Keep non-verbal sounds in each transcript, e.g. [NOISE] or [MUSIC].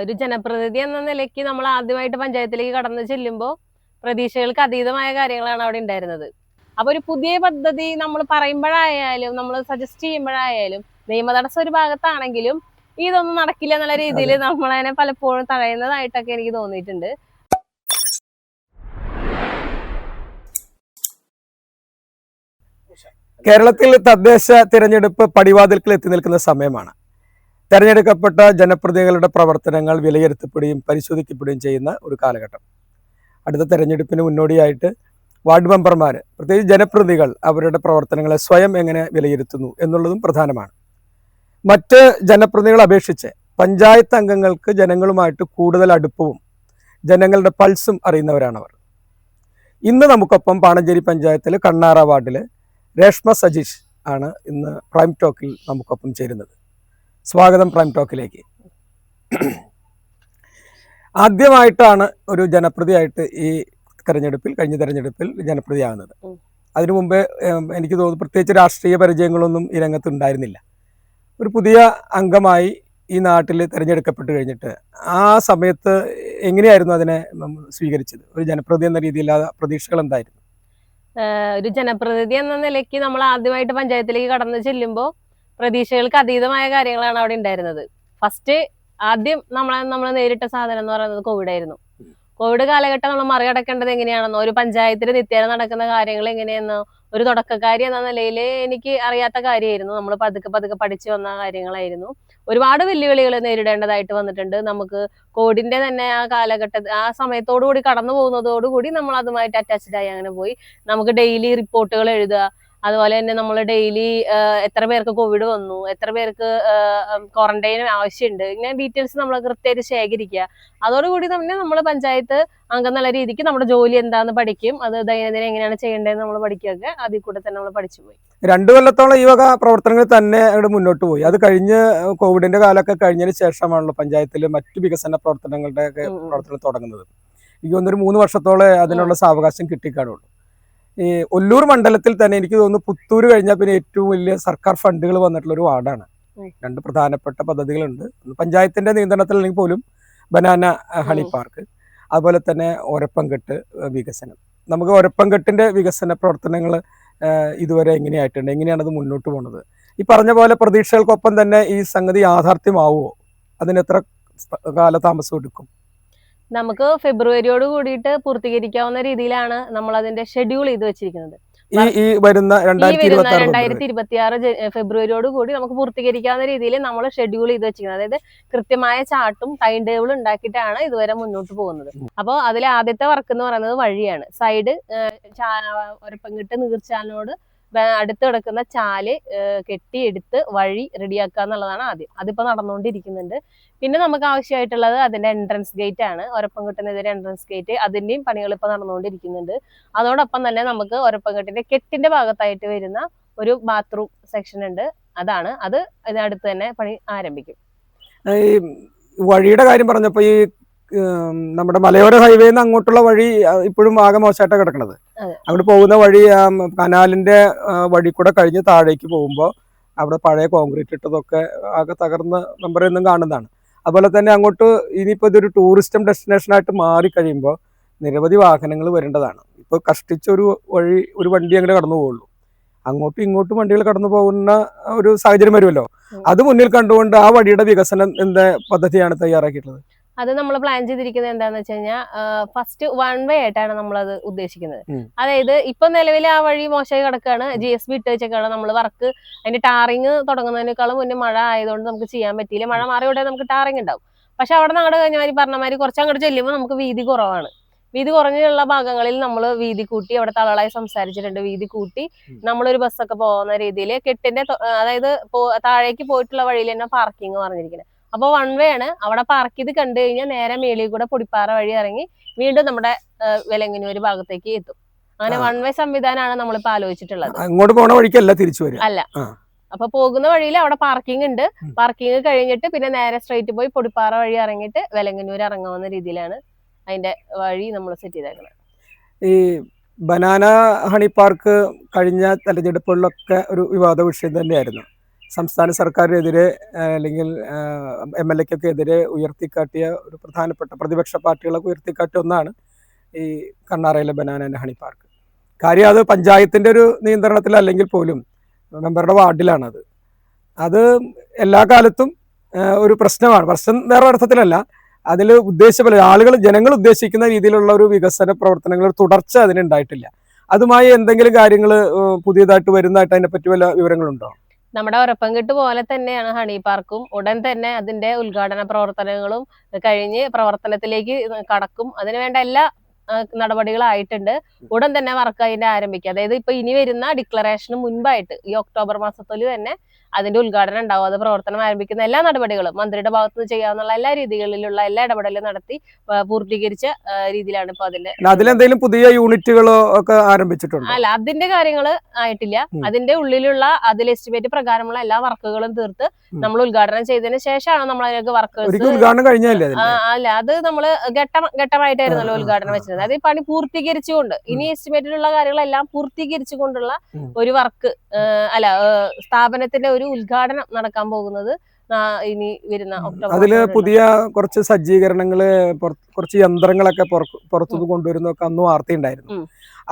ഒരു ജനപ്രതിനിധി എന്ന നിലയ്ക്ക് നമ്മൾ ആദ്യമായിട്ട് പഞ്ചായത്തിലേക്ക് കടന്നു ചെല്ലുമ്പോൾ പ്രതീക്ഷകൾക്ക് അതീതമായ കാര്യങ്ങളാണ് അവിടെ ഉണ്ടായിരുന്നത്. അപ്പൊ ഒരു പുതിയ പദ്ധതി നമ്മൾ പറയുമ്പോഴായാലും നമ്മൾ സജസ്റ്റ് ചെയ്യുമ്പോഴായാലും നിയമ തടസ്സം ഒരു ഭാഗത്താണെങ്കിലും ഇതൊന്നും നടക്കില്ല എന്നുള്ള രീതിയിൽ നമ്മളതിനെ പലപ്പോഴും തഴയുന്നതായിട്ടൊക്കെ എനിക്ക് തോന്നിയിട്ടുണ്ട്. കേരളത്തിൽ തദ്ദേശ തിരഞ്ഞെടുപ്പ് പടിവാതിൽക്കൽ എത്തി നിൽക്കുന്ന സമയമാണ്. തെരഞ്ഞെടുക്കപ്പെട്ട ജനപ്രതിനിധികളുടെ പ്രവർത്തനങ്ങൾ വിലയിരുത്തപ്പെടുകയും പരിശോധിക്കപ്പെടുകയും ചെയ്യുന്ന ഒരു കാലഘട്ടം. അടുത്ത തെരഞ്ഞെടുപ്പിന് മുന്നോടിയായിട്ട് വാർഡ് മെമ്പർമാർ പ്രത്യേകിച്ച് ജനപ്രതിനിധികൾ അവരുടെ പ്രവർത്തനങ്ങളെ സ്വയം എങ്ങനെ വിലയിരുത്തുന്നു എന്നുള്ളതും പ്രധാനമാണ്. മറ്റ് ജനപ്രതിനിധികളെ അപേക്ഷിച്ച് പഞ്ചായത്ത് അംഗങ്ങൾക്ക് ജനങ്ങളുമായിട്ട് കൂടുതൽ അടുപ്പവും ജനങ്ങളുടെ പൾസും അറിയുന്നവരാണവർ. ഇന്ന് നമുക്കൊപ്പം പാണഞ്ചേരി പഞ്ചായത്തിലെ കണ്ണാറ വാർഡിലെ രേഷ്മ സജീഷ് ആണ് ഇന്ന് പ്രൈം ടോക്കിൽ നമുക്കൊപ്പം ചേരുന്നത്. സ്വാഗതം പ്രൈം ടോക്കിലേക്ക്. ആദ്യമായിട്ടാണ് ഒരു ജനപ്രതിയായിട്ട് ഈ തെരഞ്ഞെടുപ്പിൽ കഴിഞ്ഞ തെരഞ്ഞെടുപ്പിൽ ജനപ്രതിയാകുന്നത്. അതിനു മുമ്പേ എനിക്ക് തോന്നുന്നു പ്രത്യേകിച്ച് രാഷ്ട്രീയ പരിചയങ്ങളൊന്നും ഈ രംഗത്ത് ഉണ്ടായിരുന്നില്ല. ഒരു പുതിയ അംഗമായി ഈ നാട്ടിൽ തിരഞ്ഞെടുക്കപ്പെട്ട് കഴിഞ്ഞിട്ട് ആ സമയത്ത് എങ്ങനെയായിരുന്നു അതിനെ സ്വീകരിച്ചത്? ഒരു ജനപ്രതി എന്ന രീതിയിൽ ആ പ്രതീക്ഷകൾ എന്തായിരുന്നു? ഒരു ജനപ്രതിനിധി എന്ന നിലയ്ക്ക് നമ്മൾ ആദ്യമായിട്ട് പഞ്ചായത്തിലേക്ക് കടന്നു ചെല്ലുമ്പോൾ പ്രതീക്ഷകൾക്ക് അതീതമായ കാര്യങ്ങളാണ് അവിടെ ഉണ്ടായിരുന്നത്. ഫസ്റ്റ് ആദ്യം നമ്മളെ നമ്മൾ നേരിട്ട സാധനം എന്ന് പറയുന്നത് കോവിഡ് ആയിരുന്നു. കോവിഡ് കാലഘട്ടം നമ്മൾ മറികടക്കേണ്ടത് എങ്ങനെയാണെന്നോ ഒരു പഞ്ചായത്തിൽ നിത്യേന നടക്കുന്ന കാര്യങ്ങൾ എങ്ങനെയെന്നോ ഒരു തുടക്കക്കാരി എന്ന നിലയിൽ എനിക്ക് അറിയാത്ത കാര്യമായിരുന്നു. നമ്മൾ പതുക്കെ പതുക്കെ പഠിച്ചു വന്ന കാര്യങ്ങളായിരുന്നു. ഒരുപാട് വെല്ലുവിളികൾ നേരിടേണ്ടതായിട്ട് വന്നിട്ടുണ്ട്. നമുക്ക് കോവിഡിന്റെ തന്നെ ആ കാലഘട്ട ആ സമയത്തോടു കൂടി കടന്നു പോകുന്നതോടുകൂടി നമ്മൾ അതുമായിട്ട് അറ്റാച്ച്ഡ് ആയി അങ്ങനെ പോയി. നമുക്ക് ഡെയിലി റിപ്പോർട്ടുകൾ എഴുതുക അതുപോലെ തന്നെ നമ്മൾ ഡെയിലി എത്ര പേർക്ക് കോവിഡ് വന്നു എത്ര പേർക്ക് ക്വാറന്റൈൻ ആവശ്യമുണ്ട് ഇങ്ങനെ ഡീറ്റെയിൽസ് നമ്മൾ കൃത്യമായിട്ട് ശേഖരിക്കുക. അതോടുകൂടി തന്നെ നമ്മൾ പഞ്ചായത്ത് അംഗം എന്നുള്ള രീതിക്ക് നമ്മുടെ ജോലി എന്താന്ന് പഠിക്കും അത് ദൈനംദിനം എങ്ങനെയാണ് ചെയ്യേണ്ടതെന്ന് നമ്മൾ പഠിക്കുകയൊക്കെ അതിൽ കൂടെ തന്നെ നമ്മൾ പഠിച്ചു പോയി രണ്ടു കൊല്ലത്തോളം ഈ വക പ്രവർത്തനങ്ങൾ തന്നെ അവിടെ മുന്നോട്ട് പോയി. അത് കഴിഞ്ഞ് കോവിഡിന്റെ കാലമൊക്കെ കഴിഞ്ഞതിന് ശേഷമാണല്ലോ പഞ്ചായത്തിൽ മറ്റു വികസന പ്രവർത്തനങ്ങളുടെ. പ്രവർത്തനം തുടങ്ങുന്നത്. എനിക്ക് ഒന്നൊരു മൂന്ന് വർഷത്തോളം അതിനുള്ള സാവകാശം കിട്ടിക്കാണുള്ളൂ. ഈ ഒല്ലൂർ മണ്ഡലത്തിൽ തന്നെ എനിക്ക് തോന്നുന്നു പുത്തൂർ കഴിഞ്ഞാൽ പിന്നെ ഏറ്റവും വലിയ സർക്കാർ ഫണ്ടുകൾ വന്നിട്ടുള്ള ഒരു വാർഡാണ്. രണ്ട് പ്രധാനപ്പെട്ട പദ്ധതികളുണ്ട്. പഞ്ചായത്തിന്റെ നിയന്ത്രണത്തിൽ അല്ലെങ്കിൽ പോലും ബനാന ഹണി. പാർക്ക് അതുപോലെ തന്നെ ഒരപ്പംകെട്ട് വികസനം. നമുക്ക് ഒരപ്പംകെട്ടിന്റെ വികസന പ്രവർത്തനങ്ങൾ ഇതുവരെ എങ്ങനെയായിട്ടുണ്ട്? എങ്ങനെയാണ് അത് മുന്നോട്ട് പോകുന്നത് ഈ പറഞ്ഞ പോലെ പ്രതീക്ഷകൾക്കൊപ്പം തന്നെ ഈ സംഗതി യാഥാർത്ഥ്യമാവുമോ അതിന് എത്ര കാലതാമസം എടുക്കും? നമുക്ക് ഫെബ്രുവരിയോട് കൂടിയിട്ട് പൂർത്തീകരിക്കാവുന്ന രീതിയിലാണ് നമ്മൾ അതിന്റെ ഷെഡ്യൂൾ ചെയ്ത് വെച്ചിരിക്കുന്നത്. ഈ ഈ വരുന്ന രണ്ടായിരത്തി ഇരുപത്തി ആറ് ഫെബ്രുവരിയോട് കൂടി നമുക്ക് പൂർത്തീകരിക്കാവുന്ന രീതിയിൽ നമ്മൾ ഷെഡ്യൂൾ ചെയ്ത് വെച്ചിരിക്കുന്നത്. അതായത് കൃത്യമായ ചാർട്ടും ടൈം ടേബിൾ ഉണ്ടാക്കിയിട്ടാണ് ഇതുവരെ മുന്നോട്ട് പോകുന്നത്. അപ്പോൾ അതിലെ ആദ്യത്തെ വർക്ക് എന്ന് പറയുന്നത് വഴിയാണ്. സൈഡ് ഒരപ്പങ്കിട്ട് നീർച്ചാലിനോട് വേ- അടുത്ത് കിടക്കുന്ന ചാൽ കെട്ടി കെട്ടിയെടുത്ത് വഴി റെഡിയാക്കുക എന്നുള്ളതാണ് ആദ്യം. അതിപ്പോ നടന്നുകൊണ്ടിരിക്കുന്നുണ്ട് പിന്നെ നമുക്ക് ആവശ്യമായിട്ടുള്ളത് അതിന്റെ എൻട്രൻസ് ഗേറ്റ് ആണ്. ഒരപ്പംകെട്ടിനെതിരെ എൻട്രൻസ് ഗേറ്റ് അതിന്റെയും പണികൾ ഇപ്പൊ നടന്നുകൊണ്ടിരിക്കുന്നുണ്ട് അതോടൊപ്പം തന്നെ നമുക്ക് ഒരപ്പംകെട്ടിന്റെ കെട്ടിന്റെ ഭാഗത്തായിട്ട് വരുന്ന ഒരു ബാത്റൂം സെക്ഷൻ ഉണ്ട്. അതാണ്. അത് ഇതിനടുത്ത് തന്നെ പണി ആരംഭിക്കും. വഴിയുടെ കാര്യം പറഞ്ഞപ്പോൾ ഈ നമ്മുടെ മലയോര ഹൈവേയിൽ നിന്ന് അങ്ങോട്ടുള്ള വഴി ഇപ്പോഴും ആകെ മോശമായിട്ടാണ് കിടക്കുന്നത് അവിടെ അങ്ങോട്ട് പോകുന്ന വഴി കനാലിന്റെ വഴി കൂടെ കഴിഞ്ഞ് താഴേക്ക് പോകുമ്പോൾ അവിടെ പഴയ കോൺക്രീറ്റ് ഇട്ടതൊക്കെ ആകെ തകർന്ന് നമ്പറിൽ നിന്നും കാണുന്നതാണ്. അതുപോലെ തന്നെ അങ്ങോട്ട് ഇനിയിപ്പോൾ ഇതൊരു ടൂറിസ്റ്റം ഡെസ്റ്റിനേഷനായിട്ട് മാറി കഴിയുമ്പോൾ നിരവധി വാഹനങ്ങൾ വരേണ്ടതാണ്. ഇപ്പോൾ കഷ്ടിച്ചൊരു വഴി ഒരു വണ്ടി അങ്ങനെ കടന്നു പോകുള്ളൂ അങ്ങോട്ടും ഇങ്ങോട്ടും വണ്ടികൾ കടന്നു പോകുന്ന ഒരു സാഹചര്യം വരുമല്ലോ. അത് മുന്നിൽ കണ്ടുകൊണ്ട് ആ വഴിയുടെ വികസനം എന്താ പദ്ധതിയാണ് തയ്യാറാക്കിയിട്ടുള്ളത്? അത് നമ്മൾ പ്ലാൻ ചെയ്തിരിക്കുന്നത് എന്താന്ന് വെച്ച് കഴിഞ്ഞാൽ ഫസ്റ്റ് വൺ വേ ആയിട്ടാണ് നമ്മൾ അത് ഉദ്ദേശിക്കുന്നത് അതായത് ഇപ്പൊ നിലവിൽ ആ വഴി മോശമായി കിടക്കുകയാണ് ജി എസ് ബി ഇട്ട് വെച്ചേക്കാണ് നമ്മൾ വർക്ക്. അതിന്റെ ടാറിങ് തുടങ്ങുന്നതിനേക്കാളും മുന്നേ മഴ ആയതുകൊണ്ട് നമുക്ക് ചെയ്യാൻ പറ്റിയില്ല. മഴ മാറിയോടെ നമുക്ക് ടാറിങ് ഉണ്ടാവും. പക്ഷെ അവിടെ നിന്ന് അങ്ങോട്ട് കഴിഞ്ഞ മാതിരി പറഞ്ഞ മാതിരി കുറച്ച് അങ്ങോട്ട് ചെല്ലുമ്പോൾ നമുക്ക് വീതി കുറവാണ്. വീതി കുറഞ്ഞുള്ള ഭാഗങ്ങളിൽ നമ്മൾ വീതി കൂട്ടി അവിടെ തളളായി സംസാരിച്ചിട്ടുണ്ട് വീതി കൂട്ടി. നമ്മളൊരു ബസ്സൊക്കെ പോകുന്ന രീതിയിൽ കെട്ടിന്റെ അതായത് താഴേക്ക് പോയിട്ടുള്ള വഴിയിൽ തന്നെ പാർക്കിംഗ് പറഞ്ഞിരിക്കുന്നത് അപ്പോൾ വൺ വേ ആണ്. അവിടെ പാർക്ക് ചെയ്ത് കണ്ടു കഴിഞ്ഞാൽ നേരെ മേളിൽ കൂടെ പൊടിപ്പാറ വഴി ഇറങ്ങി വീണ്ടും നമ്മുടെ വിലങ്ങനൂര് ഭാഗത്തേക്ക് എത്തും. അങ്ങനെ. വൺ വേ സംവിധാനമാണ് നമ്മളിപ്പോ ആലോചിച്ചിട്ടുള്ളത്. അങ്ങോട്ട് പോണ വഴിക്കല്ല തിരിച്ചു വരും അല്ല. അപ്പൊ പോകുന്ന വഴിയിൽ അവിടെ പാർക്കിംഗ് ഉണ്ട്. പാർക്കിംഗ് കഴിഞ്ഞിട്ട് പിന്നെ നേരെ സ്ട്രൈറ്റ് പോയി പൊടിപ്പാറ വഴി ഇറങ്ങിയിട്ട് വിലങ്ങനൂര് ഇറങ്ങാവുന്ന രീതിയിലാണ് അതിന്റെ വഴി നമ്മൾ സെറ്റ് ചെയ്തേക്കുന്നത് ഈ ബനാന ഹണി പാർക്ക് കഴിഞ്ഞ തെരഞ്ഞെടുപ്പുകളിലൊക്കെ ഒരു വിവാദ വിഷയം തന്നെയായിരുന്നു. സംസ്ഥാന സർക്കാരിനെതിരെ അല്ലെങ്കിൽ എം എൽ എക്കൊക്കെ എതിരെ ഉയർത്തിക്കാട്ടിയ ഒരു പ്രധാനപ്പെട്ട പ്രതിപക്ഷ പാർട്ടികളൊക്കെ ഉയർത്തിക്കാട്ടിയ ഒന്നാണ് ഈ കണ്ണാറയിലെ ബനാന ആൻഡ് ഹണി പാർക്ക്. കാര്യം അത് പഞ്ചായത്തിന്റെ ഒരു നിയന്ത്രണത്തിലല്ലെങ്കിൽ പോലും മെമ്പറുടെ വാർഡിലാണത്. അത് എല്ലാ കാലത്തും ഒരു പ്രശ്നമാണ്. പ്രശ്നം വേറെ അർത്ഥത്തിലല്ല. അതിൽ ഉദ്ദേശിച്ച ആളുകൾ ജനങ്ങൾ ഉദ്ദേശിക്കുന്ന രീതിയിലുള്ള ഒരു വികസന പ്രവർത്തനങ്ങൾ തുടർച്ച അതിനുണ്ടായിട്ടില്ല. അതുമായി എന്തെങ്കിലും കാര്യങ്ങൾ പുതിയതായിട്ട് വരുന്നതായിട്ട് അതിനെപ്പറ്റി വല്ല വിവരങ്ങളുണ്ടോ? നമ്മുടെ ഉറപ്പങ്കിട്ട് പോലെ തന്നെയാണ് ഹണി പാർക്കും ഉടൻ തന്നെ അതിന്റെ ഉദ്ഘാടന പ്രവർത്തനങ്ങളും കഴിഞ്ഞ് പ്രവർത്തനത്തിലേക്ക് കടക്കും. അതിനുവേണ്ട എല്ലാ നടപടികളായിട്ടുണ്ട്. ഉടൻ തന്നെ വർക്ക് അതിന്റെ ആരംഭിക്കുക. അതായത് ഇപ്പൊ ഇനി വരുന്ന ഡിക്ലറേഷന് മുൻപായിട്ട് ഈ ഒക്ടോബർ മാസത്തിൽ തന്നെ അതിന്റെ ഉദ്ഘാടനം ഉണ്ടാവും. അത് പ്രവർത്തനം ആരംഭിക്കുന്ന എല്ലാ നടപടികളും മന്ത്രിയുടെ ഭാഗത്ത് നിന്ന് ചെയ്യാവുന്ന എല്ലാ രീതികളിലുള്ള എല്ലാ ഇടപെടലും നടത്തി പൂർത്തീകരിച്ച രീതിയിലാണ് ഇപ്പൊ അതിന്റെ അതിലെന്തെങ്കിലും പുതിയ യൂണിറ്റുകളോ ഒക്കെ ആരംഭിച്ചിട്ടുണ്ടോ? അല്ല അതിന്റെ കാര്യങ്ങൾ ആയിട്ടില്ല. അതിന്റെ ഉള്ളിലുള്ള അതിൽ എസ്റ്റിമേറ്റ് പ്രകാരമുള്ള എല്ലാ വർക്കുകളും തീർത്ത് നമ്മൾ ഉദ്ഘാടനം ചെയ്തതിന് ശേഷമാണ് നമ്മൾ കഴിഞ്ഞല്ലേ അതിന്റെ? അല്ല അത് നമ്മൾ ഘട്ടം ഘട്ടമായിട്ടായിരുന്നല്ലോ ഉദ്ഘാടനം വെച്ചിരുന്നത് അത് ഈ പണി പൂർത്തീകരിച്ചുകൊണ്ട് ഇനി എസ്റ്റിമേറ്റിലുള്ള കാര്യങ്ങളെല്ലാം പൂർത്തീകരിച്ചുകൊണ്ടുള്ള. ഒരു വർക്ക് അല്ല സ്ഥാപനത്തിന്റെ ഒരു ഉദ്ഘാടനം നടക്കാൻ പോകുന്നത് ഇനി വരുന്ന ഒക്ടോബർ അതിൽ പുതിയ കുറച്ച് സജ്ജീകരണങ്ങൾ കുറച്ച് യന്ത്രങ്ങളൊക്കെ പുറത്തു പുറത്തുനിന്ന് കൊണ്ടുവരുന്നൊക്കെ അന്ന് വാർത്തയുണ്ടായിരുന്നു.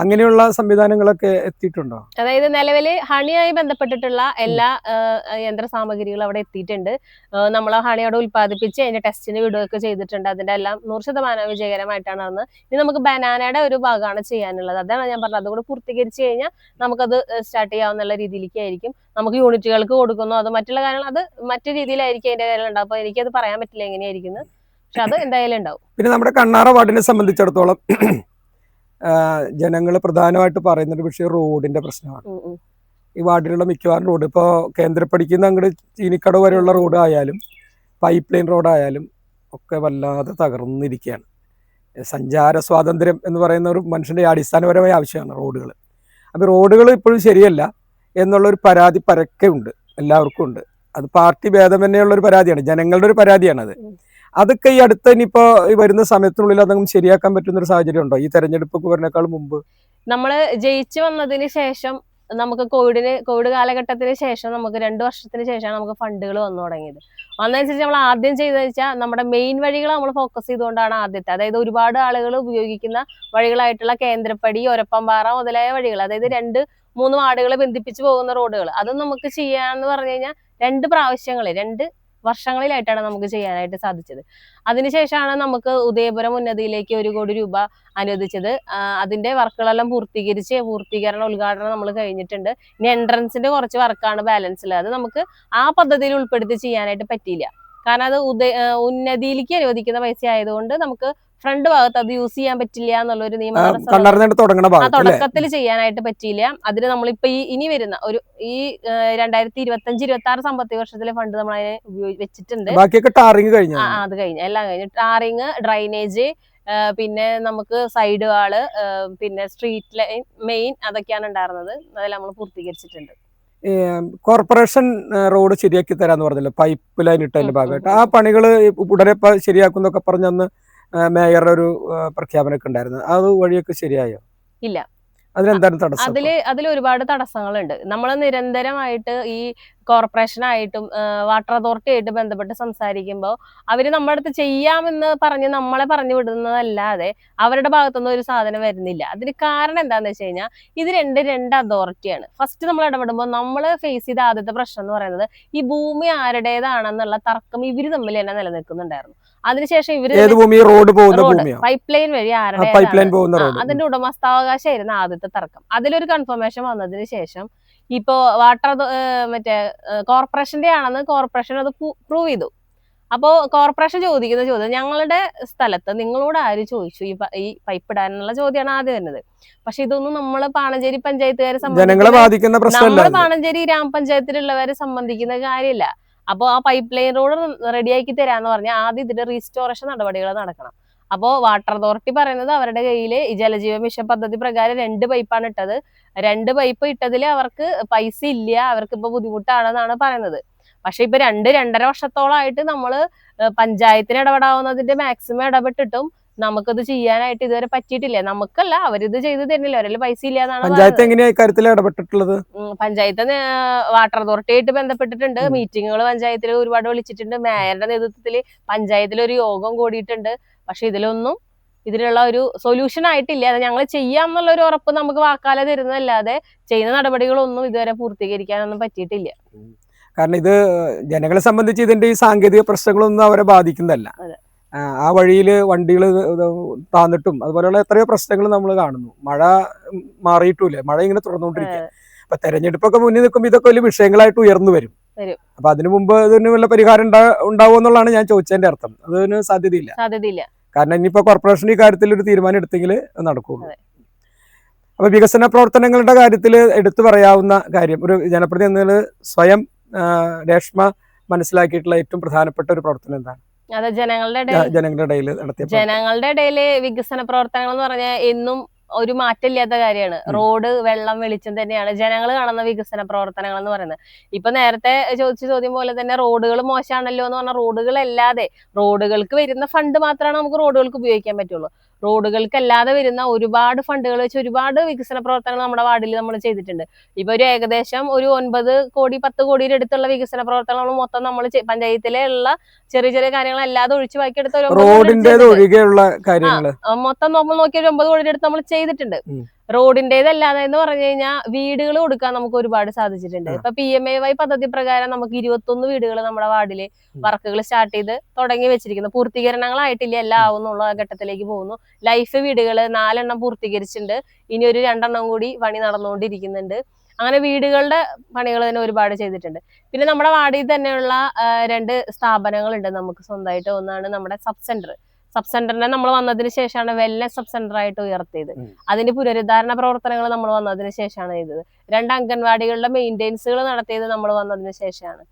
അങ്ങനെയുള്ള സംവിധാനങ്ങളൊക്കെ എത്തിയിട്ടുണ്ടോ? അതായത് നിലവിൽ ഹണിയായി ബന്ധപ്പെട്ടിട്ടുള്ള എല്ലാ യന്ത്ര സാമഗ്രികളും അവിടെ എത്തിയിട്ടുണ്ട്. നമ്മൾ ഹണി അവിടെ ഉൽപ്പാദിപ്പിച്ച് അതിന്റെ ടെസ്റ്റിന് വിടുകയൊക്കെ ചെയ്തിട്ടുണ്ട്. അതിന്റെ എല്ലാം നൂറ് ശതമാനം വിജയകരമായിട്ടാണ് നടന്നത് ഇനി നമുക്ക് ബനാനയുടെ ഒരു ഭാഗമാണ് ചെയ്യാനുള്ളത്. അതാണ് ഞാൻ പറഞ്ഞത്. അതുകൂടെ പൂർത്തീകരിച്ച് കഴിഞ്ഞാൽ നമുക്കത് സ്റ്റാർട്ട് ചെയ്യാവുന്ന രീതിയിലേക്ക് ആയിരിക്കും നമുക്ക് യൂണിറ്റുകൾക്ക് കൊടുക്കുന്നു. അത് മറ്റുള്ള കാര്യങ്ങൾ അത് മറ്റു രീതിയിലായിരിക്കും അതിന്റെ കാര്യങ്ങൾ ഉണ്ടാവും അപ്പൊ എനിക്കത് പറയാൻ പറ്റില്ല എങ്ങനെയായിരിക്കും പക്ഷെ അത് എന്തായാലും ഉണ്ടാവും. പിന്നെ നമ്മുടെ കണ്ണാറ വാർഡിനെ സംബന്ധിച്ചിടത്തോളം ജനങ്ങൾ പ്രധാനമായിട്ട് പറയുന്നൊരു വിഷയം റോഡിന്റെ പ്രശ്നമാണ്. ഈ വാർഡിലുള്ള മിക്കവാറും റോഡ് ഇപ്പോൾ കേന്ദ്രപ്പടിക്കുന്ന അങ്ങോട്ട് ചീനിക്കട വരെയുള്ള റോഡ് ആയാലും പൈപ്പ് ലൈൻ റോഡായാലും ഒക്കെ വല്ലാതെ തകർന്നിരിക്കുകയാണ് സഞ്ചാര സ്വാതന്ത്ര്യം എന്ന് പറയുന്ന ഒരു മനുഷ്യന്റെ അടിസ്ഥാനപരമായ ആവശ്യമാണ് റോഡുകൾ അപ്പോൾ റോഡുകൾ ഇപ്പോഴും ശരിയല്ല എന്നുള്ളൊരു പരാതി പരക്കെ ഉണ്ട്. എല്ലാവർക്കും ഉണ്ട്. അത് പാർട്ടി ഭേദം തന്നെയുള്ള ഒരു പരാതിയാണ്. ജനങ്ങളുടെ ഒരു പരാതിയാണത്. അതൊക്കെ ഈ അടുത്ത ഇനിയിപ്പോ വരുന്ന സമയത്തിനുള്ളിൽ അതൊന്നും ശരിയാക്കാൻ പറ്റുന്ന ഒരു സാഹചര്യം ഉണ്ടോ? ഈ തെരഞ്ഞെടുപ്പൊക്കെ വരുന്നേക്കാൾ മുമ്പ്? നമ്മൾ ജയിച്ചു വന്നതിന് ശേഷം നമുക്ക് കോവിഡിന് കോവിഡ് കാലഘട്ടത്തിന് ശേഷം നമുക്ക് രണ്ടു വർഷത്തിന് ശേഷമാണ് നമുക്ക് ഫണ്ടുകൾ വന്നു തുടങ്ങിയത്. അതനുസരിച്ച് നമ്മൾ ആദ്യം ചെയ്തതെന്ന് വെച്ചാൽ നമ്മുടെ മെയിൻ വഴികൾ നമ്മൾ ഫോക്കസ് ചെയ്തുകൊണ്ടാണ് ആദ്യത്തെ. അതായത് ഒരുപാട് ആളുകൾ ഉപയോഗിക്കുന്ന വഴികളായിട്ടുള്ള കേന്ദ്രപ്പടി ഒരപ്പംപാറ മുതലായ വഴികൾ അതായത് രണ്ട് മൂന്ന് വാർഡുകളെ ബന്ധിപ്പിച്ച് പോകുന്ന റോഡുകൾ അത് നമുക്ക് ചെയ്യാന്ന് പറഞ്ഞു കഴിഞ്ഞാൽ രണ്ട് പ്രാവശ്യങ്ങൾ രണ്ട് വർഷങ്ങളിലായിട്ടാണ് നമുക്ക് ചെയ്യാനായിട്ട് സാധിച്ചത്. അതിനുശേഷമാണ് നമുക്ക് ഉദയപുരം ഉന്നതിയിലേക്ക് ഒരു കോടി രൂപ അനുവദിച്ചത്. അതിന്റെ വർക്കുകളെല്ലാം പൂർത്തീകരിച്ച് പൂർത്തീകരണ ഉദ്ഘാടനം നമ്മൾ കഴിഞ്ഞിട്ടുണ്ട്. ഇനി എൻട്രൻസിന്റെ കുറച്ച് വർക്കാണ് ബാലൻസ് അത് നമുക്ക് ആ പദ്ധതിയിൽ ഉൾപ്പെടുത്തി ചെയ്യാനായിട്ട് പറ്റിയില്ല. കാരണം അത് ഉദയ ഉന്നതിയിലേക്ക് അനുവദിക്കുന്ന പൈസ ആയതുകൊണ്ട് നമുക്ക് ഫ്രണ്ട് ഭാഗത്ത് അത് യൂസ് ചെയ്യാൻ പറ്റില്ല എന്നുള്ളൊരു നിയമം തുടക്കത്തിൽ ചെയ്യാനായിട്ട് പറ്റിയില്ല. അതിന് നമ്മളിപ്പോ ഈ ഇനി വരുന്ന ഒരു ഈ രണ്ടായിരത്തി ഇരുപത്തി അഞ്ച് ഇരുപത്തി ആറ് സാമ്പത്തിക വർഷത്തിലെ ഫണ്ട് നമ്മൾ അതിനെ വെച്ചിട്ടുണ്ട്. ബാക്കിയൊക്കെ ടാറിങ് കഴിഞ്ഞു. ആ അത് കഴിഞ്ഞു. എല്ലാം കഴിഞ്ഞു. ടാറിങ് ഡ്രൈനേജ് പിന്നെ നമുക്ക് സൈഡ് വാൾ പിന്നെ സ്ട്രീറ്റ് ലൈൻ മെയിൻ അതൊക്കെയാണ് ഉണ്ടായിരുന്നത്. അതെല്ലാം നമ്മൾ പൂർത്തീകരിച്ചിട്ടുണ്ട്. കോർപ്പറേഷൻ റോഡ് ശരിയാക്കി തരാന്ന് പറഞ്ഞല്ലോ? പൈപ്പ് ലൈൻ ഇട്ടതിന്റെ ഭാഗമായിട്ട്. ആ പണികൾ ഉടനെ ശരിയാക്കുന്നൊക്കെ പറഞ്ഞന്ന് മേയറുടെ ഒരു പ്രഖ്യാപനമൊക്കെ ഉണ്ടായിരുന്നു. അത് വഴിയൊക്കെ ശരിയായോ? ഇല്ല. അതിനെന്താണ് തടസ്സം? അതിൽ അതിൽ ഒരുപാട് തടസ്സങ്ങളുണ്ട്. നമ്മൾ നിരന്തരമായിട്ട് ഈ കോർപ്പറേഷനായിട്ടും വാട്ടർ അതോറിറ്റി ആയിട്ട് ബന്ധപ്പെട്ട് സംസാരിക്കുമ്പോൾ അവർ നമ്മുടെ അടുത്ത് ചെയ്യാമെന്ന് പറഞ്ഞ് നമ്മളെ പറഞ്ഞു വിടുന്നതല്ലാതെ അവരുടെ ഭാഗത്തുനിന്ന് ഒരു സാധനം വരുന്നില്ല. അതിന് കാരണം എന്താന്ന് വെച്ച് കഴിഞ്ഞാൽ ഇത് രണ്ട് രണ്ട് അതോറിറ്റിയാണ്. ഫസ്റ്റ് നമ്മൾ ഇടപെടുമ്പോൾ നമ്മൾ ഫേസ് ചെയ്ത ആദ്യത്തെ പ്രശ്നം എന്ന് പറയുന്നത് ഈ ഭൂമി ആരുടേതാണെന്നുള്ള തർക്കം ഇവർ തമ്മിൽ തന്നെ നിലനിൽക്കുന്നുണ്ടായിരുന്നു. അതിനുശേഷം ഇവർ ഭൂമി റോഡ് പോകുന്ന പൈപ്പ് ലൈൻ വഴി ആരുടെ പൈപ്പ് ലൈൻ പോകുന്ന റോഡ്. അതിന്റെ ഉടമസ്ഥാവകാശമായിരുന്നു ആദ്യത്തെ തർക്കം. അതിലൊരു കൺഫർമേഷൻ വന്നതിന് ശേഷം ഇപ്പോ വാട്ടർ മറ്റേ കോർപ്പറേഷന്റെ ആണെന്ന് കോർപ്പറേഷൻ അത് പ്രൂവ് ചെയ്തു. അപ്പോ കോർപ്പറേഷൻ ചോദിക്കുന്ന ചോദ്യം ഞങ്ങളുടെ സ്ഥലത്ത് നിങ്ങളോട് ആര് ചോദിച്ചു? ഈ ഈ പൈപ്പ് ഇടാനുള്ള ചോദ്യമാണ് ആദ്യം വരുന്നത്. പക്ഷെ ഇതൊന്നും നമ്മൾ പാണഞ്ചേരി പഞ്ചായത്തുകാരെ സംബന്ധിക്കുന്ന നമ്മൾ പാണഞ്ചേരി ഗ്രാമപഞ്ചായത്തിലുള്ളവരെ സംബന്ധിക്കുന്ന കാര്യമില്ല. അപ്പോൾ ആ പൈപ്പ് ലൈൻ റോഡ് റെഡിയാക്കി തരാന്ന് പറഞ്ഞാൽ ആദ്യം ഇതിന്റെ റീസ്റ്റോറേഷൻ നടപടികൾ നടക്കണം. അപ്പോൾ വാട്ടർ അതോറിറ്റി പറയുന്നത് അവരുടെ കയ്യിൽ ജലജീവ മിഷൻ പദ്ധതി പ്രകാരം രണ്ട് പൈപ്പാണ് ഇട്ടത്. രണ്ട് പൈപ്പ് ഇട്ടതിൽ അവർക്ക് പൈസ ഇല്ല അവർക്ക് ഇപ്പൊ ബുദ്ധിമുട്ടാണെന്നാണ് പറയുന്നത്. പക്ഷെ ഇപ്പൊ രണ്ട് രണ്ടര വർഷത്തോളമായിട്ട് നമ്മൾ പഞ്ചായത്തിന് ഇടപെടാവുന്നതിന്റെ മാക്സിമം ഇടപെട്ടിട്ടും നമുക്കത് ചെയ്യാനായിട്ട് ഇതുവരെ പറ്റിയിട്ടില്ല. നമുക്കല്ല അവരിത് ചെയ്ത് തരുന്നില്ല. അവരിൽ പൈസ ഇല്ലാന്നാണ് പഞ്ചായത്ത് എങ്ങനെയാ ഇക്കാര്യത്തിൽ ഇടപെട്ടിട്ടുള്ളത്? പഞ്ചായത്ത് വാട്ടർ അതോറിറ്റി ആയിട്ട് ബന്ധപ്പെട്ടിട്ടുണ്ട്. മീറ്റിങ്ങുകൾ പഞ്ചായത്തിൽ ഒരുപാട് വിളിച്ചിട്ടുണ്ട്. മേയറുടെ നേതൃത്വത്തിൽ പഞ്ചായത്തിൽ ഒരു യോഗം കൂടിയിട്ടുണ്ട്. പക്ഷെ ഇതിലൊന്നും ഇതിനുള്ള ഒരു സൊല്യൂഷൻ ആയിട്ടില്ല. അത് ഞങ്ങൾ ചെയ്യാം എന്നുള്ള ഒരു ഉറപ്പ് നമുക്ക് വാക്കാലെ തരുന്നതല്ലാതെ ചെയ്യുന്ന നടപടികളൊന്നും ഇതുവരെ പൂർത്തീകരിക്കാനൊന്നും പറ്റിയിട്ടില്ല. കാരണം ഇത് ജനങ്ങളെ സംബന്ധിച്ച് ഇതിന്റെ ഈ സാങ്കേതിക പ്രശ്നങ്ങളൊന്നും അവരെ ബാധിക്കുന്നതല്ല. ആ, വഴിയിൽ വണ്ടികൾ താന്നിട്ടും അതുപോലെയുള്ള എത്രയോ പ്രശ്നങ്ങൾ നമ്മൾ കാണുന്നു. മഴ മാറിയിട്ടില്ല? മഴ ഇങ്ങനെ തുടർന്നുകൊണ്ടിരിക്കുക അപ്പൊ തെരഞ്ഞെടുപ്പൊക്കെ മുന്നിൽ നിൽക്കുമ്പോൾ ഇതൊക്കെ വലിയ വിഷയങ്ങളായിട്ട് ഉയർന്നു വരും. അപ്പൊ അതിനു മുമ്പ് ഇതിന് വല്ല പരിഹാരം ഉണ്ടാവും എന്നുള്ളതാണ് ഞാൻ ചോദിച്ചതിന്റെ അർത്ഥം. അതിന് സാധ്യതയില്ല. സാധ്യതയില്ല. കാരണം ഇനിയിപ്പോ കോർപ്പറേഷൻ ഈ കാര്യത്തിൽ ഒരു തീരുമാനം എടുത്തെങ്കിൽ നടക്കുള്ളൂ. അപ്പൊ വികസന പ്രവർത്തനങ്ങളുടെ കാര്യത്തിൽ എടുത്തു പറയാവുന്ന കാര്യം ഒരു ജനപ്രതിനിധി എന്നതിൽ സ്വയം രേഷ്മ മനസ്സിലാക്കിയിട്ടുള്ള ഏറ്റവും പ്രധാനപ്പെട്ട ഒരു പ്രവർത്തനം എന്താണ്? ജനങ്ങളുടെ ഇടയിൽ. ജനങ്ങളുടെ ഇടയിൽ നടത്തിയ ജനങ്ങളുടെ ഇടയിൽ വികസന പ്രവർത്തനങ്ങൾ എന്ന് പറഞ്ഞാൽ എന്നും ഒരു മാറ്റമില്ലാത്ത കാര്യമാണ്. റോഡ് വെള്ളം വെളിച്ചം തന്നെയാണ് ജനങ്ങൾ കാണുന്ന വികസന പ്രവർത്തനങ്ങൾ എന്ന് പറയുന്നത്. ഇപ്പൊ നേരത്തെ ചോദിച്ച ചോദ്യം പോലെ തന്നെ റോഡുകൾ മോശമാണല്ലോ എന്ന് പറഞ്ഞാൽ റോഡുകൾ അല്ലാതെ റോഡുകൾക്ക് വരുന്ന ഫണ്ട് മാത്രമാണ് നമുക്ക് റോഡുകൾക്ക് ഉപയോഗിക്കാൻ പറ്റുള്ളൂ. റോഡുകൾക്ക് അല്ലാതെ വരുന്ന ഒരുപാട് ഫണ്ടുകൾ വെച്ച് ഒരുപാട് വികസന പ്രവർത്തനങ്ങൾ നമ്മുടെ വാർഡിൽ നമ്മൾ ചെയ്തിട്ടുണ്ട് ഇപ്പൊ ഒരു ഏകദേശം ഒരു ഒൻപത് കോടി പത്ത് കോടിയുടെ അടുത്തുള്ള വികസന പ്രവർത്തനങ്ങൾ മൊത്തം നമ്മൾ പഞ്ചായത്തിലെ ഉള്ള ചെറിയ ചെറിയ കാര്യങ്ങൾ അല്ലാതെ ഒഴിച്ചു ബാക്കിയെടുത്ത റോഡിന്റെ. ഒഴികെയുള്ള മൊത്തം നമ്മൾ നോക്കിയ ഒരു ഒമ്പത് കോടിയുടെ അടുത്ത് നമ്മൾ ചെയ്തിട്ടുണ്ട്. റോഡിന്റേതല്ലാതെ എന്ന് പറഞ്ഞു കഴിഞ്ഞാൽ വീടുകൾ കൊടുക്കാൻ നമുക്ക് ഒരുപാട് സാധിച്ചിട്ടുണ്ട്. ഇപ്പൊ പി എം എ വൈ പദ്ധതി പ്രകാരം നമുക്ക് ഇരുപത്തൊന്ന് വീടുകൾ നമ്മുടെ വാർഡിൽ വർക്കുകൾ സ്റ്റാർട്ട് ചെയ്ത് തുടങ്ങി വെച്ചിരിക്കുന്നു. പൂർത്തീകരണങ്ങളായിട്ടില്ല എല്ലാം ആവുന്നുള്ള ഘട്ടത്തിലേക്ക് പോകുന്നു. ലൈഫ് വീടുകൾ നാലെണ്ണം പൂർത്തീകരിച്ചിട്ടുണ്ട്. ഇനി ഒരു രണ്ടെണ്ണം കൂടി പണി നടന്നുകൊണ്ടിരിക്കുന്നുണ്ട്. അങ്ങനെ വീടുകളുടെ പണികൾ തന്നെ ഒരുപാട് ചെയ്തിട്ടുണ്ട്. പിന്നെ നമ്മുടെ വാർഡിൽ തന്നെയുള്ള രണ്ട് സ്ഥാപനങ്ങളുണ്ട് നമുക്ക് സ്വന്തമായിട്ട് ഒന്നാണ് നമ്മുടെ സബ് സെന്റർ. സബ് സെന്ററിനെ നമ്മൾ വന്നതിന് ശേഷമാണ് വെൽനസ് സബ് സെന്റർ ആയിട്ട് ഉയർത്തിയത്. അതിന്റെ പുനരുദ്ധാരണ പ്രവർത്തനങ്ങൾ നമ്മൾ വന്നതിന് ശേഷമാണ് ചെയ്തത്. രണ്ട് അംഗൻവാടികളുടെ മെയിന്റെനൻസുകൾ നടത്തിയത് നമ്മൾ വന്നതിന് ശേഷമാണ്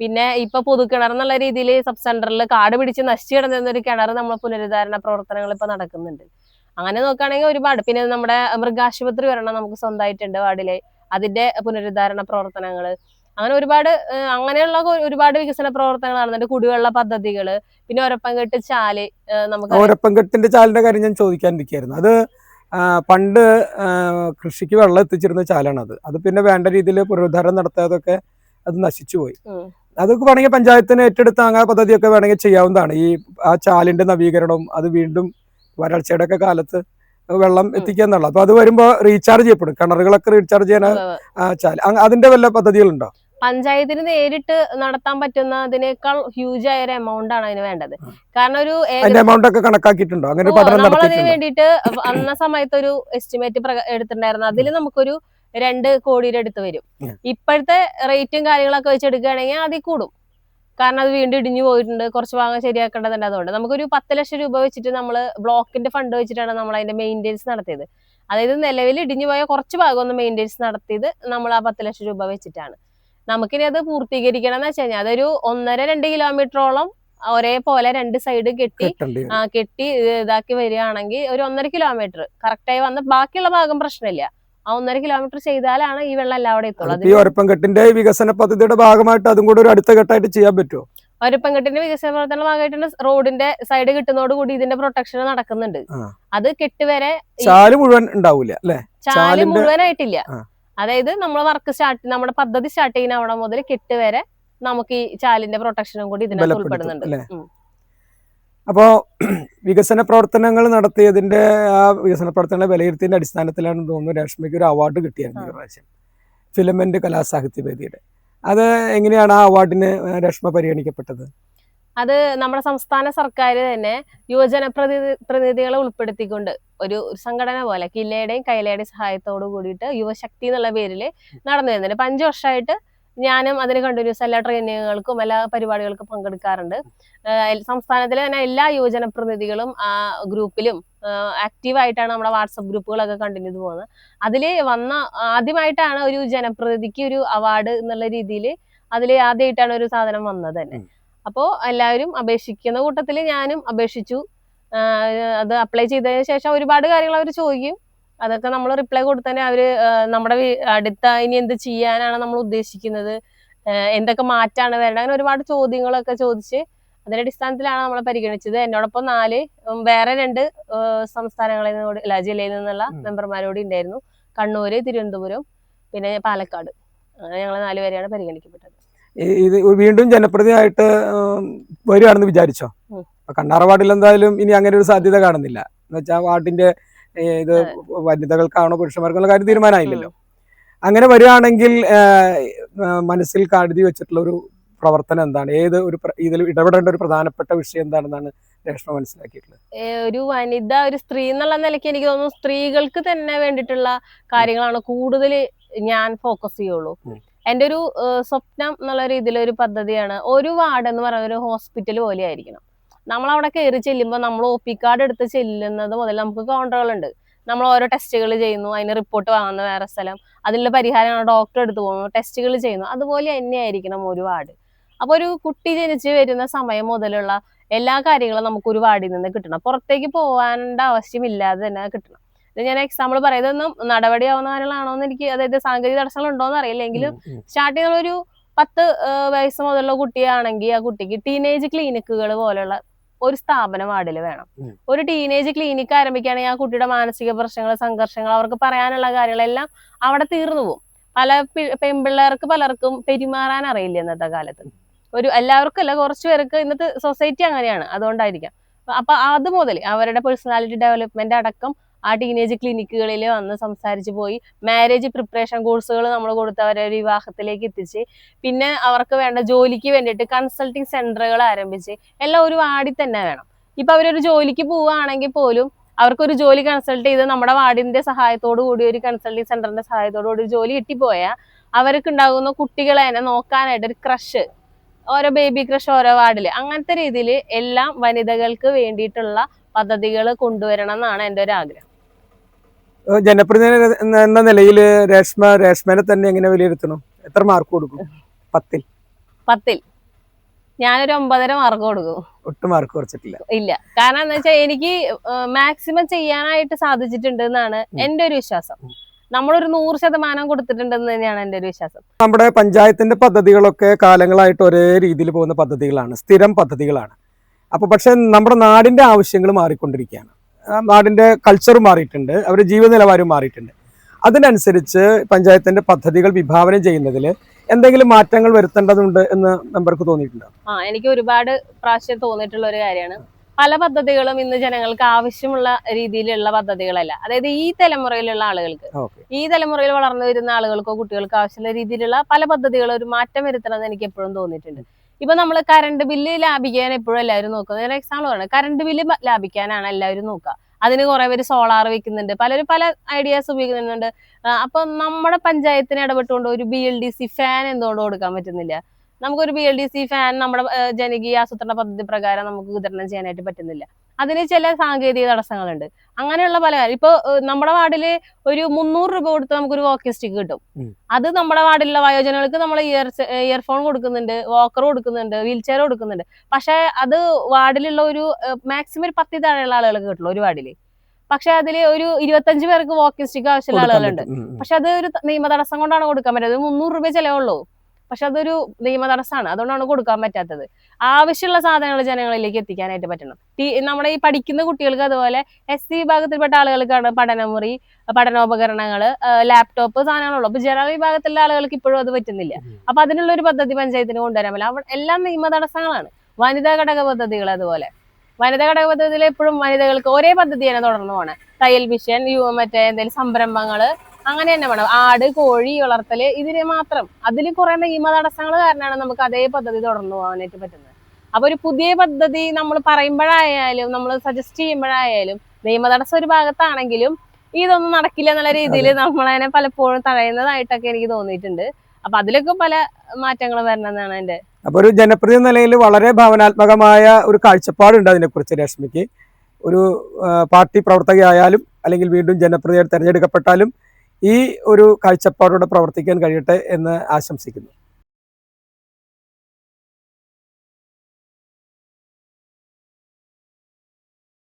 പിന്നെ ഇപ്പൊ പൊതുകിണർ എന്നുള്ള രീതിയിൽ സബ് സെന്ററിൽ കാട് പിടിച്ച് നശിച്ചു കിടന്നിരുന്ന ഒരു കിണർ നമ്മൾ പുനരുദ്ധാരണ പ്രവർത്തനങ്ങൾ ഇപ്പൊ നടക്കുന്നുണ്ട്. അങ്ങനെ നോക്കുകയാണെങ്കിൽ ഒരുപാട്. പിന്നെ നമ്മുടെ മൃഗാശുപത്രി വരണം നമുക്ക് സ്വന്തമായിട്ടുണ്ട് വാർഡിലെ. അതിന്റെ പുനരുദ്ധാരണ പ്രവർത്തനങ്ങൾ അങ്ങനെ ഒരുപാട് അങ്ങനെയുള്ള ഒരുപാട് വികസന പ്രവർത്തനങ്ങൾ നടന്നിട്ട് കുടിവെള്ള പദ്ധതികൾ. പിന്നെ ഒരപ്പംകെട്ട് ചാൽ നമുക്ക് ഒരപ്പംകെട്ടിന്റെ ചാലിന്റെ കാര്യം ഞാൻ ചോദിക്കാനിരിക്കായിരുന്നു. അത് പണ്ട് കൃഷിക്ക് വെള്ളം എത്തിച്ചിരുന്ന ചാലാണ് അത് അത് പിന്നെ വേണ്ട രീതിയിൽ പുനരുദ്ധാരണം നടത്താതൊക്കെ അത് നശിച്ചു പോയി. ഉം. അതൊക്കെ വേണമെങ്കിൽ പഞ്ചായത്തിന് ഏറ്റെടുത്ത് അങ്ങനെ പദ്ധതിയൊക്കെ വേണമെങ്കിൽ ചെയ്യാവുന്നതാണ്. ഈ ആ ചാലിന്റെ നവീകരണവും അത് വീണ്ടും വരൾച്ചയുടെ ഒക്കെ കാലത്ത് വെള്ളം എത്തിക്കുക എന്നുള്ളത്. അപ്പൊ അത് വരുമ്പോൾ റീചാർജ് ചെയ്യപ്പെടും. കിണറുകളൊക്കെ റീചാർജ് ചെയ്യാൻ ചാൽ. അതിന്റെ വല്ല പദ്ധതികളുണ്ടോ? പഞ്ചായത്തിന് നേരിട്ട് നടത്താൻ പറ്റുന്ന അതിനേക്കാൾ ഹ്യൂജ് ആയ ഒരു എമൗണ്ട് ആണ് അതിന് വേണ്ടത്. കാരണം ഒരു എമൗണ്ട് ഒക്കെ കണക്കാക്കിയിട്ടുണ്ടോ? അങ്ങനെ നമ്മളതിന് വേണ്ടിയിട്ട് അന്ന സമയത്ത് ഒരു എസ്റ്റിമേറ്റ് എടുത്തിട്ടുണ്ടായിരുന്നു. അതിൽ നമുക്കൊരു രണ്ട് കോടിയുടെ അടുത്ത് വരും. ഇപ്പോഴത്തെ റേറ്റും കാര്യങ്ങളൊക്കെ വെച്ചെടുക്കുകയാണെങ്കിൽ അതിൽ കൂടും. കാരണം അത് വീണ്ടും ഇടിഞ്ഞു പോയിട്ടുണ്ട്. കുറച്ച് ഭാഗം ശരിയാക്കേണ്ടതുണ്ട് അതുകൊണ്ട്. നമുക്കൊരു പത്ത് ലക്ഷം രൂപ വെച്ചിട്ട് നമ്മൾ ബ്ലോക്കിന്റെ ഫണ്ട് വെച്ചിട്ടാണ് നമ്മൾ അതിന്റെ മെയിന്റെനൻസ് നടത്തിയത്. അതായത് നിലവിൽ ഇടിഞ്ഞു പോയ കുറച്ച് ഭാഗം ഒന്ന് മെയിന്റെനൻസ് നടത്തിയത് നമ്മൾ ആ പത്ത് ലക്ഷം രൂപ വെച്ചിട്ടാണ്. നമുക്കിനി അത് പൂർത്തീകരിക്കണം എന്ന് വെച്ച് കഴിഞ്ഞാൽ അതൊരു ഒന്നര രണ്ട് കിലോമീറ്ററോളം ഒരേപോലെ രണ്ട് സൈഡ് കെട്ടി കെട്ടി ഇതാക്കി വരികയാണെങ്കിൽ ഒരു ഒന്നര കിലോമീറ്റർ കറക്റ്റായി വന്ന ബാക്കിയുള്ള ഭാഗം പ്രശ്നമില്ല. ആ ഒന്നര കിലോമീറ്റർ ചെയ്താലാണ് ഈ വെള്ളം എല്ലാവിടെ എത്തുള്ളൂ. അതിപ്പോ ഈ ഒരപ്പംകെട്ടിന്റെ വികസന പദ്ധതിയുടെ ഭാഗമായിട്ട് അതും കൂടെ ഒരു അടുത്ത ഘട്ടമായിട്ട് ചെയ്യാൻ പറ്റുമോ ഒരുപ്പംകെട്ടിന്റെ വികസന പ്രവർത്തന ഭാഗമായിട്ട് റോഡിന്റെ സൈഡ് കിട്ടുന്നതോട് കൂടി ഇതിന്റെ പ്രൊട്ടക്ഷൻ നടക്കുന്നുണ്ട്. അത് കെട്ടുവരെ ചാൽ മുഴുവൻ ഉണ്ടാവില്ല ചാൽ മുഴുവനായിട്ടില്ല. അതായത് നമ്മൾ വർക്ക് സ്റ്റാർട്ട് നമ്മുടെ പദ്ധതി സ്റ്റാർട്ട് ചെയ്യുന്ന അവിടെ മുതൽ കെട്ട് വരെ നമുക്ക് ഈ ചാലിന്റെ പ്രൊട്ടക്ഷനും കൂടി ഇതിനകത്ത് ഉൾപ്പെടുന്നുണ്ട്. അല്ലേ? അപ്പോ [CLEARS THROAT] വികസന പ്രവർത്തനങ്ങൾ നടത്തിയതിന്റെ ആ വികസന പ്രവർത്തനങ്ങളെ വിലയിരുത്തിയതിന്റെ അടിസ്ഥാനത്തിലാണ് തോന്നുന്നു രശ്മിക്ക് ഒരു അവാർഡ് കിട്ടിയായിരുന്നു പ്രാവശ്യം. ഫിലമെന്റ് കലാസാഹിത്യ വേദിയുടെ. അത് എങ്ങനെയാണ് ആ അവാർഡിന് രശ്മ പരിഗണിക്കപ്പെട്ടത്? അത് നമ്മുടെ സംസ്ഥാന സർക്കാർ തന്നെ യുവജന പ്രതി പ്രതിനിധികളെ ഉൾപ്പെടുത്തിക്കൊണ്ട് ഒരു സംഘടന പോലെ കില്ലയുടെയും കൈലയുടെയും സഹായത്തോട് കൂടിയിട്ട് യുവശക്തി എന്നുള്ള പേരിൽ നടന്നു വരുന്നുണ്ട് ഇപ്പൊ അഞ്ചു വർഷമായിട്ട് ഞാനും അതിന് കണ്ടിന്യൂസ് എല്ലാ ട്രെയിനിങ്ങുകൾക്കും എല്ലാ പരിപാടികൾക്കും പങ്കെടുക്കാറുണ്ട്. സംസ്ഥാനത്തിലെ തന്നെ എല്ലാ യുവജന പ്രതിനിധികളും ആ ഗ്രൂപ്പിലും ആക്റ്റീവായിട്ടാണ് നമ്മുടെ വാട്സപ്പ് ഗ്രൂപ്പുകളൊക്കെ കണ്ടിന്യൂ പോകുന്നത്. അതിൽ വന്ന ആദ്യമായിട്ടാണ് ഒരു ജനപ്രതിനിധിക്ക് ഒരു അവാർഡ് എന്നുള്ള രീതിയിൽ അതിൽ ആദ്യമായിട്ടാണ് ഒരു സാധനം വന്നത് തന്നെ. അപ്പോൾ എല്ലാവരും അപേക്ഷിക്കുന്ന കൂട്ടത്തിൽ ഞാനും അപേക്ഷിച്ചു. അത് അപ്ലൈ ചെയ്തതിന് ശേഷം ഒരുപാട് കാര്യങ്ങൾ അവർ ചോദിക്കും. അതൊക്കെ നമ്മൾ റിപ്ലൈ കൊടുത്തന്നെ അവർ നമ്മുടെ അടുത്ത ഇനി എന്ത് ചെയ്യാനാണ് നമ്മൾ ഉദ്ദേശിക്കുന്നത്? എന്തൊക്കെ മാറ്റാണ് വരേണ്ടത്? അങ്ങനെ ഒരുപാട് ചോദ്യങ്ങളൊക്കെ ചോദിച്ച് അതിന്റെ അടിസ്ഥാനത്തിലാണ് നമ്മൾ പരിഗണിച്ചത്. എന്നോടൊപ്പം നാല് വേറെ രണ്ട് സംസ്ഥാനങ്ങളിൽ നിന്നോട് അല്ല ജില്ലയിൽ നിന്നുള്ള മെമ്പർമാരോട് ഉണ്ടായിരുന്നു. കണ്ണൂര് തിരുവനന്തപുരം പിന്നെ പാലക്കാട്. അങ്ങനെ ഞങ്ങൾ നാലുപേരെയാണ് പരിഗണിക്കപ്പെട്ടത്. ഇത് വീണ്ടും ജനപ്രതിയായിട്ട് വരികയാണെന്ന് വിചാരിച്ചോ? കണ്ണാറ വാർഡിൽ എന്തായാലും ഇനി അങ്ങനെ ഒരു സാധ്യത കാണുന്നില്ല. എന്ന് വെച്ചാൽ വാർഡിന്റെ ഇത് വനിതകൾക്കാണോ പുരുഷന്മാർക്കുള്ള കാര്യം തീരുമാനമായില്ലല്ലോ. അങ്ങനെ വരികയാണെങ്കിൽ മനസ്സിൽ കരുതി വെച്ചിട്ടുള്ള ഒരു പ്രവർത്തനം എന്താണ്? ഏത് ഒരു ഇതിൽ ഇടപെടേണ്ട ഒരു പ്രധാനപ്പെട്ട വിഷയം എന്താണെന്നാണ് രേഷ്മ മനസ്സിലാക്കിയിട്ടുള്ളത്? ഒരു വനിത ഒരു സ്ത്രീ എന്നുള്ള നിലയ്ക്ക് എനിക്ക് തോന്നുന്നു സ്ത്രീകൾക്ക് തന്നെ വേണ്ടിയിട്ടുള്ള കാര്യങ്ങളാണ് കൂടുതൽ ഞാൻ ഫോക്കസ് ചെയ്യുള്ളൂ. എന്റെ ഒരു സ്വപ്നം എന്നുള്ള രീതിയിൽ ഒരു പദ്ധതിയാണ്. ഒരു വാർഡ് എന്ന് പറയുന്ന ഒരു ഹോസ്പിറ്റൽ പോലെ ആയിരിക്കണം. നമ്മൾ അവിടെ കയറി ചെല്ലുമ്പോൾ നമ്മൾ ഒ പി കാർഡ് എടുത്ത് ചെല്ലുന്നത് മുതൽ നമുക്ക് കൗണ്ടറുകളുണ്ട് നമ്മൾ ഓരോ ടെസ്റ്റുകൾ ചെയ്യുന്നു അതിന് റിപ്പോർട്ട് വാങ്ങുന്ന വേറെ സ്ഥലം അതിനുള്ള പരിഹാരം ഡോക്ടർ എടുത്ത് പോകുന്നു ടെസ്റ്റുകൾ ചെയ്യുന്നു. അതുപോലെ തന്നെയായിരിക്കണം ഒരു വാർഡ്. അപ്പോൾ ഒരു കുട്ടി ജനിച്ച് വരുന്ന സമയം മുതലുള്ള എല്ലാ കാര്യങ്ങളും നമുക്ക് ഒരു വാർഡിൽ നിന്ന് കിട്ടണം. പുറത്തേക്ക് പോകേണ്ട ആവശ്യമില്ലാതെ തന്നെ കിട്ടണം. ഇത് ഞാൻ എക്സാമ്പിൾ പറയുന്നതൊന്നും നടപടി നടപടിയാവുന്ന കാര്യങ്ങളാണോ എന്ന് എനിക്ക് അതായത് സാങ്കേതിക തടസ്സങ്ങൾ ഉണ്ടോ എന്ന് അറിയില്ല എങ്കിലും ഉം, ഉം. ഒരു പത്ത് വയസ്സ് മുതലുള്ള കുട്ടിയാണെങ്കിൽ ആ കുട്ടിക്ക് ടീനേജ് ക്ലിനിക്കുകൾ പോലുള്ള ഒരു സ്ഥാപനം വാർഡിൽ വേണം. ഒരു ടീനേജ് ക്ലിനിക്ക് ആരംഭിക്കുകയാണെങ്കിൽ ആ കുട്ടിയുടെ മാനസിക പ്രശ്നങ്ങൾ സംഘർഷങ്ങൾ അവർക്ക് പറയാനുള്ള കാര്യങ്ങളെല്ലാം അവിടെ തീർന്നു പോകും. പല പെൺപിള്ളേർക്ക് പലർക്കും പെരുമാറാൻ അറിയില്ല ഇന്നത്തെ കാലത്ത്. ഒരു എല്ലാവർക്കും അല്ല കുറച്ചു പേർക്ക് ഇന്നത്തെ സൊസൈറ്റി അങ്ങനെയാണ് അതുകൊണ്ടായിരിക്കാം. അപ്പൊ അത് മുതൽ അവരുടെ പേഴ്സണാലിറ്റി ഡെവലപ്മെന്റ് അടക്കം ആ ടീനേജ് ക്ലിനിക്കുകളിൽ വന്ന് സംസാരിച്ച് പോയി. മാരേജ് പ്രിപ്പറേഷൻ കോഴ്സുകൾ നമ്മൾ കൊടുത്ത് അവരെ വിവാഹത്തിലേക്ക് എത്തിച്ച്. പിന്നെ അവർക്ക് വേണ്ട ജോലിക്ക് വേണ്ടിയിട്ട് കൺസൾട്ടിങ് സെന്ററുകൾ ആരംഭിച്ച്. എല്ലാം ഒരു വാർഡിൽ തന്നെ വേണം. ഇപ്പൊ അവരൊരു ജോലിക്ക് പോവുകയാണെങ്കിൽ പോലും അവർക്കൊരു ജോലി കൺസൾട്ട് ചെയ്ത് നമ്മുടെ വാർഡിന്റെ സഹായത്തോടു കൂടി ഒരു കൺസൾട്ടിങ് സെന്ററിന്റെ സഹായത്തോടു കൂടി ജോലി കിട്ടിപ്പോയാൽ അവർക്ക് ഉണ്ടാകുന്ന കുട്ടികളെ തന്നെ നോക്കാനായിട്ട് ഒരു ക്രഷ് ഓരോ ബേബി ക്രഷ് ഓരോ വാർഡിൽ അങ്ങനത്തെ രീതിയിൽ എല്ലാം വനിതകൾക്ക് വേണ്ടിയിട്ടുള്ള പദ്ധതികൾ കൊണ്ടുവരണം എന്നാണ് എന്റെ ഒരു ആഗ്രഹം. ജനപ്രതിനിധി എന്ന- നിലയിൽ രേഷ്മ രേഷ്മനെ തന്നെ എങ്ങനെ വിലയിരുത്തണം? എത്ര മാർക്ക് കൊടുക്കും? പത്തിൽ. പത്തിൽ. ഞാനൊരു ഒമ്പതര മാർക്ക് കൊടുക്കും. ഒട്ടും മാർക്ക് കുറച്ചിട്ടില്ല. ഇല്ല. കാരണം എന്താ വെച്ചാൽ എനിക്ക് മാക്സിമം ചെയ്യാനായിട്ട് സാധിച്ചിട്ടുണ്ട് എന്നാണ് എന്റെ ഒരു വിശ്വാസം. നമ്മളൊരു നൂറ് ശതമാനം കൊടുത്തിട്ടുണ്ടെന്ന് തന്നെയാണ് എന്റെ ഒരു വിശ്വാസം. നമ്മുടെ പഞ്ചായത്തിന്റെ പദ്ധതികളൊക്കെ കാലങ്ങളായിട്ട് ഒരേ രീതിയിൽ പോകുന്ന പദ്ധതികളാണ്. സ്ഥിരം പദ്ധതികളാണ്. അപ്പൊ പക്ഷെ നമ്മുടെ നാടിന്റെ ആവശ്യങ്ങൾ മാറിക്കൊണ്ടിരിക്കുകയാണ്. ആ നാടിന്റെ കൾച്ചർ മാറിയിട്ടുണ്ട് അവരുടെ ജീവിത നിലവാരം മാറിയിട്ടുണ്ട്. അതിനനുസരിച്ച് പഞ്ചായത്തിന്റെ പദ്ധതികൾ വിഭാവനം ചെയ്യുന്നതിൽ എന്തെങ്കിലും മാറ്റങ്ങൾ വരുത്തേണ്ടതുണ്ട് എന്ന് മെമ്പർക്ക് തോന്നിയിട്ടുണ്ടോ? ആ എനിക്ക് ഒരുപാട് പ്രാവശ്യം തോന്നിയിട്ടുള്ള ഒരു കാര്യമാണ്. പല പദ്ധതികളും ഇന്ന് ജനങ്ങൾക്ക് ആവശ്യമുള്ള രീതിയിലുള്ള പദ്ധതികളല്ല. അതായത് ഈ തലമുറയിലുള്ള ആളുകൾക്ക് ഈ തലമുറയിൽ വളർന്നു വരുന്ന ആളുകൾക്കോ കുട്ടികൾക്കോ ആവശ്യമുള്ള രീതിയിലുള്ള പല പദ്ധതികളും ഒരു മാറ്റം വരുത്തണമെന്ന് എനിക്ക് എപ്പോഴും തോന്നിയിട്ടുണ്ട്. ഇപ്പൊ നമ്മൾ കറണ്ട് ബില്ല് ലാഭിക്കാൻ എപ്പോഴും എല്ലാവരും നോക്കുന്നത് ഒരു എക്സാമ്പിൾ ആണ് കറണ്ട് ബില്ല് ലാഭിക്കാനാണ് എല്ലാവരും നോക്കുക. അതിന് കുറെ പേര് സോളാർ വെക്കുന്നുണ്ട്. പലരും പല ഐഡിയാസ് ഉപയോഗിക്കുന്നുണ്ട്. അപ്പൊ നമ്മുടെ പഞ്ചായത്തിന് ഇടപെട്ടുകൊണ്ട് ഒരു B L D C fan എന്തുകൊണ്ട് കൊടുക്കാൻ പറ്റുന്നില്ല. നമുക്കൊരു B L D C fan നമ്മുടെ ജനകീയ ആസൂത്രണ പദ്ധതി പ്രകാരം നമുക്ക് വിതരണം ചെയ്യാനായിട്ട് പറ്റുന്നില്ല. അതിന് ചില സാങ്കേതിക തടസ്സങ്ങളുണ്ട്. അങ്ങനെയുള്ള പല കാര്യം. ഇപ്പൊ നമ്മുടെ വാർഡിൽ ഒരു മുന്നൂറ് രൂപ കൊടുത്ത് നമുക്കൊരു വാക്കിംഗ് സ്റ്റിക്ക് കിട്ടും. അത് നമ്മുടെ വാർഡിലുള്ള വയോജനങ്ങൾക്ക് നമ്മൾ ഇയർ ഇയർഫോൺ കൊടുക്കുന്നുണ്ട് വാക്കർ കൊടുക്കുന്നുണ്ട് വീൽ ചെയർ കൊടുക്കുന്നുണ്ട്. പക്ഷെ അത് വാർഡിലുള്ള ഒരു മാക്സിമം ഒരു പത്തി താഴെയുള്ള ആളുകൾക്ക് കിട്ടുള്ളൂ ഒരു വാർഡിൽ. പക്ഷെ അതിൽ ഒരു ഇരുപത്തഞ്ച് പേർക്ക് വാക്കിംഗ് സ്റ്റിക്ക് ആവശ്യമുള്ള ആളുകളുണ്ട്. പക്ഷെ അത് ഒരു നിയമ തടസ്സം കൊണ്ടാണ് കൊടുക്കാൻ പറ്റുന്നത്. മുന്നൂറ് രൂപ ചെലവുള്ളൂ. പക്ഷെ അതൊരു നിയമ തടസ്സമാണ് അതുകൊണ്ടാണ് കൊടുക്കാൻ പറ്റാത്തത്. ആവശ്യമുള്ള സാധനങ്ങൾ ജനങ്ങളിലേക്ക് എത്തിക്കാനായിട്ട് പറ്റണം. നമ്മുടെ ഈ പഠിക്കുന്ന കുട്ടികൾക്ക് അതുപോലെ എസ് സി വിഭാഗത്തിൽപ്പെട്ട ആളുകൾക്കാണ് പഠനമുറി പഠനോപകരണങ്ങൾ ലാപ്ടോപ്പ് സാധനങ്ങളുള്ളൂ. അപ്പൊ ജനറൽ വിഭാഗത്തിലുള്ള ആളുകൾക്ക് ഇപ്പോഴും അത് പറ്റുന്നില്ല. അപ്പൊ അതിനുള്ള ഒരു പദ്ധതി പഞ്ചായത്തിന് കൊണ്ടുവരാൻ പറ്റില്ല. എല്ലാം നിയമ തടസ്സങ്ങളാണ് വനിതാ ഘടക പദ്ധതികൾ അതുപോലെ. വനിതാ ഘടക പദ്ധതിയിൽ എപ്പോഴും വനിതകൾക്ക് ഒരേ പദ്ധതി തന്നെ തുടർന്നു പോകണം. തയ്യൽ മിഷൻ യു മറ്റേ എന്തെങ്കിലും സംരംഭങ്ങൾ അങ്ങനെ തന്നെ വേണം. ആട് കോഴി വളർത്തൽ ഇതിന് മാത്രം. അതിൽ കുറെ നിയമ തടസ്സങ്ങൾ കാരണമാണ് നമുക്ക് അതേ പദ്ധതി തുടർന്നു പോകാനായിട്ട് പറ്റുന്നത്. അപ്പൊ ഒരു പുതിയ പദ്ധതി നമ്മൾ പറയുമ്പോഴായാലും നമ്മൾ സജസ്റ്റ് ചെയ്യുമ്പോഴായാലും നിയമ തടസ്സം ഒരു ഭാഗത്താണെങ്കിലും ഇതൊന്നും നടക്കില്ല എന്നുള്ള രീതിയിൽ നമ്മളതിനെ പലപ്പോഴും തഴയുന്നതായിട്ടൊക്കെ എനിക്ക് തോന്നിയിട്ടുണ്ട്. അപ്പൊ അതിലൊക്കെ പല മാറ്റങ്ങൾ വരണമെന്നാണ് എന്റെ അപ്പൊ ഒരു ജനപ്രതിനിധി നിലയിൽ വളരെ ഭാവനാത്മകമായ ഒരു കാഴ്ചപ്പാടുണ്ട് അതിനെക്കുറിച്ച് രശ്മിക്ക്. ഒരു പാർട്ടി പ്രവർത്തകയായാലും അല്ലെങ്കിൽ വീണ്ടും ജനപ്രതിനിധി തിരഞ്ഞെടുക്കപ്പെട്ടാലും ഈ ഒരു കാഴ്ചപ്പാടോടെ പ്രവർത്തിക്കാൻ കഴിയട്ടെ എന്ന് ആശംസിക്കുന്നു.